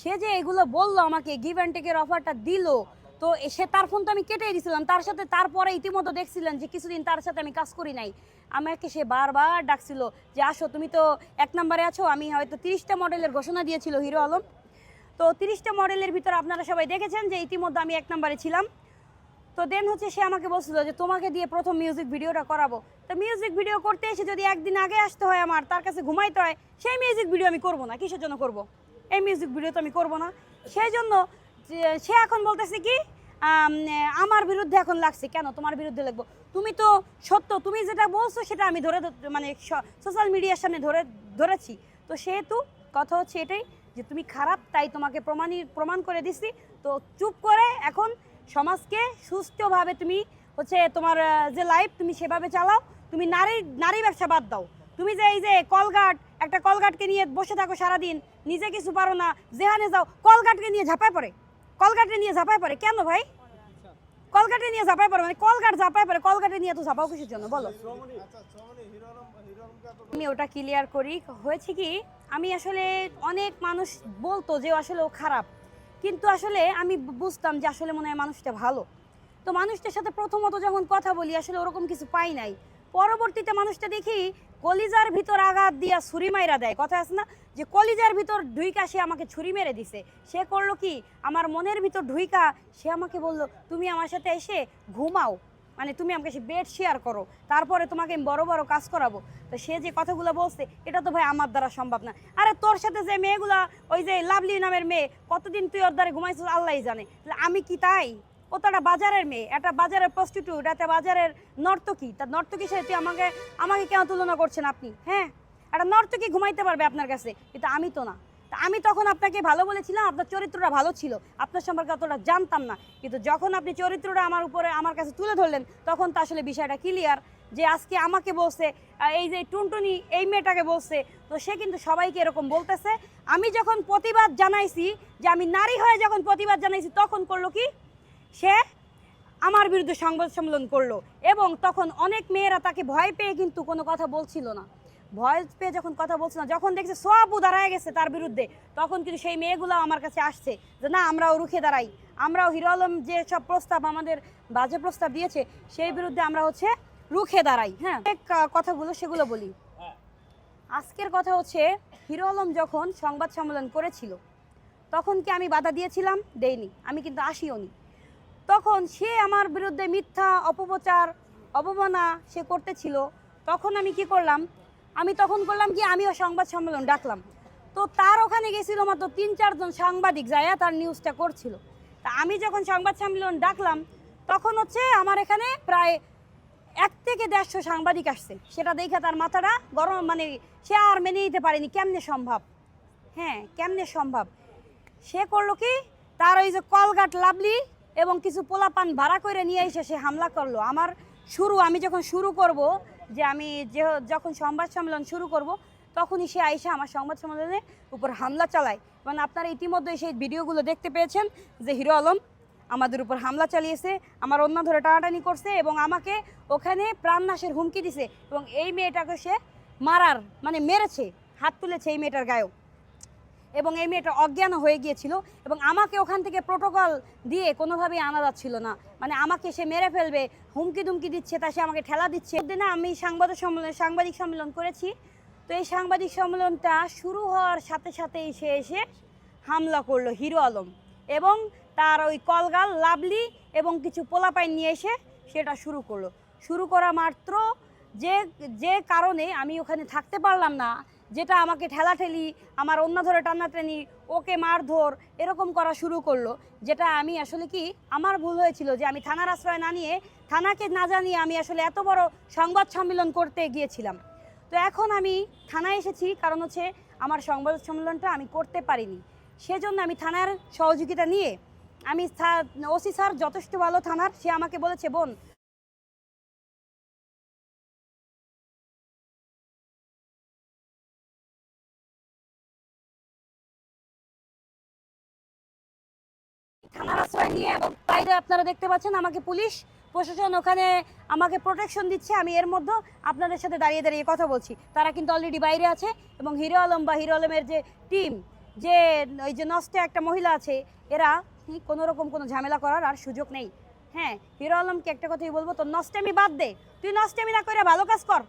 সে যে এগুলো বলল আমাকে গিভ অ্যান্ড টেকের অফারটা দিল, তো সে তার ফোন তো আমি কেটে দিয়েছিলাম তার সাথে তারপরে ইতিমধ্যে দেখছিলেন যে কিছুদিন তার সাথে আমি কাজ করি নাই। আমাকে সে বারবার ডাকছিল যে, আসো, তুমি তো এক নম্বরে আছো, আমি হয়তো তিরিশটা মডেলের ঘোষণা দিয়েছিল হিরো আলম। তো তিরিশটা মডেলের ভিতরে আপনারা সবাই দেখেছেন যে ইতিমধ্যে আমি এক নম্বরে ছিলাম। তো দেন হচ্ছে সে আমাকে বলছিল যে, তোমাকে দিয়ে প্রথম মিউজিক ভিডিওটা করাবো। তো মিউজিক ভিডিও করতে এসে যদি একদিন আগে আসতে হয় আমার, তার কাছে ঘুমাইতে হয়, সেই মিউজিক ভিডিও আমি করব না, কিসের জন্য করব? এই মিউজিক ভিডিও তো আমি করব না। সেই জন্য সে এখন বলতেছে কি আমার বিরুদ্ধে এখন লাগছে। কেন? তোমার বিরুদ্ধে লিখব তুমি তো সত্য, তুমি যেটা বলছো সেটা আমি ধরে মানে সোশ্যাল মিডিয়ার সামনে ধরে, ধরেছি। তো সেহেতু কথা হচ্ছে এটাই, যে তুমি খারাপ, তাই তোমাকে প্রমাণী, প্রমাণ করে দিছি। তো চুপ করে এখন সমাজকে সুস্থভাবে তুমি হচ্ছে তোমার যে লাইফ তুমি সেভাবে চালাও, তুমি নারী নারী ব্যবসা বাদ দাও। তুমি যে এই যে কলগাট একটা কলগাটকে নিয়ে বসে থাকো সারাদিন, নিজে কিছু পারো না, যেখানে যাও কলগাটকে নিয়ে ঝাঁপায় পড়ে। কলগাটে নিয়ে ঝাঁপায় পড়ে। কেন ভাই? কলকাটে নিয়ে ঝাঁপায় পড়ে মানে কলকাট ঝাঁপায় পড়ে কলকাটে নিয়ে তো ঝাঁপাও কিসের জন্য? বলো। আমি ওটা ক্লিয়ার করি। হয়েছে কি, আমি আসলে অনেক মানুষ বলতো যে আসলে ও খারাপ। কিন্তু আসলে আমি বুঝতাম যে আসলে মনে হয় মানুষটা ভালো। তো মানুষটার সাথে প্রথমত যখন কথা বলি, আসলে ওরকম কিছু পাই নাই। পরবর্তীতে মানুষটা দেখি কলিজার ভিতর আঘাত দিয়া ছুরি মাইরা দেয়। কথা আছে না? যে কলিজার ভিতর ঢুইকা সে আমাকে ছুরি মেরে দিছে। সে করল কি? আমার মনের ভিতর ঢুইকা সে আমাকে বলল, তুমি আমার সাথে এসে ঘুমাও। মানে তুমি আমাকে সে বেড শেয়ার করো। তারপরে তোমাকে আমি বড় বড় কাজ করাবো। তো সে যে কথাগুলো বলছে, এটা তো ভাই আমার দ্বারা সম্ভব না। আরে তোর সাথে যে মেয়েগুলা, ওই যে লাভলি নামের মেয়ে, কতদিন তুই ওর দ্বারা ঘুমাইছিস, আল্লাহই জানে। তাহলে আমি কি তাই? ও তো একটা বাজারের মেয়ে, একটা বাজারের প্রস্টিটিউট একটা বাজারের নর্তকী। তা নর্তকী তুই আমাকে আমাকে কেন তুলনা করছেন আপনি হ্যাঁ? একটা নর্তকী ঘুমাইতে পারবে আপনার কাছে, কিন্তু আমি তো না। আমি তখন আপনাকে ভালো বলেছিলাম, আপনার চরিত্রটা ভালো ছিল। আপনার সম্পর্কে অতটা জানতাম না। কিন্তু যখন আপনি চরিত্রটা আমার উপরে, আমার কাছে তুলে ধরলেন, তখন তো আসলে বিষয়টা ক্লিয়ার যে আজকে আমাকে বলছে এই যে টুনটুনি এই মেয়েটাকে বলছে, তো সে কিন্তু সবাইকে এরকম বলতেছে। আমি যখন প্রতিবাদ জানাইছি যে আমি নারী হয়ে যখন প্রতিবাদ জানাইছি, তখন করল কি? সে আমার বিরুদ্ধে সংবাদ সম্মেলন করল এবং তখন অনেক মেয়েরা তাকে ভয় পেয়ে কিন্তু কোনো কথা বলছিল না। ভয় পেয়ে যখন কথা বলছিল না যখন দেখছে সবু দাঁড়ায় গেছে তার বিরুদ্ধে তখন কিন্তু সেই মেয়েগুলো আমার কাছে আসছে যে না আমরাও রুখে দাঁড়াই। আমরাও হিরো আলম যে সব প্রস্তাব আমাদের বাজে প্রস্তাব দিয়েছে সেই বিরুদ্ধে আমরা হচ্ছে রুখে দাঁড়াই। হ্যাঁ এক, কথাগুলো সেগুলো বলি। আজকের কথা হচ্ছে হিরো আলম যখন সংবাদ সম্মেলন করেছিল তখন কি আমি বাধা দিয়েছিলাম? দেইনি। আমি কিন্তু আসিওনি। তখন সে আমার বিরুদ্ধে মিথ্যা, অপপ্রচার অপমানা সে করতেছিল। তখন আমি কি করলাম? আমি তখন করলাম কি? আমিও সংবাদ সম্মেলন ডাকলাম। তো তার ওখানে গেছিল মাত্র তিন চারজন সাংবাদিক যায়া তার নিউজটা করছিল। তা আমি যখন সংবাদ সম্মেলন ডাকলাম, তখন হচ্ছে আমার এখানে প্রায় এক থেকে দেড়শো সাংবাদিক আসছে। সেটা দেখে তার মাথাটা গরম মানে সে আর মেনে নিতে পারেনি। কেমনে সম্ভব? হ্যাঁ কেমনে সম্ভব? সে করল কি? তার ওই যে কলগাট লাভলি এবং কিছু পোলাপান ভাড়া করে নিয়ে এসে সে হামলা করল। আমার শুরু, আমি যখন শুরু করব, যে আমি যে যখন সংবাদ সম্মেলন শুরু করব, তখনই সে আইসা আমার সংবাদ সম্মেলনের উপর হামলা চালায়। এবং আপনারা ইতিমধ্যে সেই ভিডিওগুলো দেখতে পেয়েছেন যে হিরো আলম আমাদের উপর হামলা চালিয়েছে, আমার অন্য ধরে টানাটানি করছে এবং আমাকে ওখানে প্রাণনাশের হুমকি দিছে এবং এই মেয়েটাকে সে মারার মানে মেরেছে, হাত তুলেছে এই মেয়েটার গায়েও। এবং এই মেয়েটা অজ্ঞান হয়ে গিয়েছিল এবং আমাকে ওখান থেকে প্রোটোকল দিয়ে কোনোভাবেই আনা যাচ্ছিল না। মানে আমাকে সে মেরে ফেলবে, হুমকি দুমকি দিচ্ছে, তা সে আমাকে ঠেলা দিচ্ছে। না আমি সাংবাদিক সম্মেলন সাংবাদিক সম্মেলন করেছি। তো এই সাংবাদিক সম্মেলনটা শুরু হওয়ার সাথে সাথেই সে এসে হামলা করল হিরো আলম এবং তার ওই কলগাল লাভলি এবং কিছু পোলাপাইন নিয়ে এসে সেটা শুরু করল। শুরু করা মাত্র যে যে কারণে আমি ওখানে থাকতে পারলাম না যেটা আমাকে ঠেলাঠেলি, আমার অন্য ধরে টানাটানি, ওকে মারধর, এরকম করা শুরু করল। যেটা আমি আসলে কি, আমার ভুল হয়েছিল যে আমি থানার আশ্রয় না নিয়ে, থানাকে না জানিয়ে আমি আসলে এত বড় সংবাদ সম্মেলন করতে গিয়েছিলাম। তো এখন আমি থানায় এসেছি, কারণ হচ্ছে আমার সংবাদ সম্মেলনটা আমি করতে পারিনি। সেজন্য আমি থানার সহযোগিতা নিয়ে, আমি ওসি স্যার যথেষ্ট ভালো থানার, সে আমাকে বলেছে, বোন থানার আশ্রয় নিয়ে এবং বাইরে আপনারা দেখতে পাচ্ছেন আমাকে পুলিশ, প্রশাসন ওখানে আমাকে প্রোটেকশন দিচ্ছে, আমি এর মধ্যে আপনাদের সাথে দাঁড়িয়ে দাঁড়িয়ে কথা বলছি। তারা কিন্তু অলরেডি বাইরে আছে এবং হিরো আলম বা হিরো আলমের যে টিম যে ওই যে নষ্ট একটা মহিলা আছে, এরা কোনো রকম কোনো ঝামেলা করার আর সুযোগ নেই। হ্যাঁ হিরো আলমকে একটা কথাই বলব, তোর নষ্টামি বাদ দে। তুই নষ্টামি না করে ভালো কাজ কর।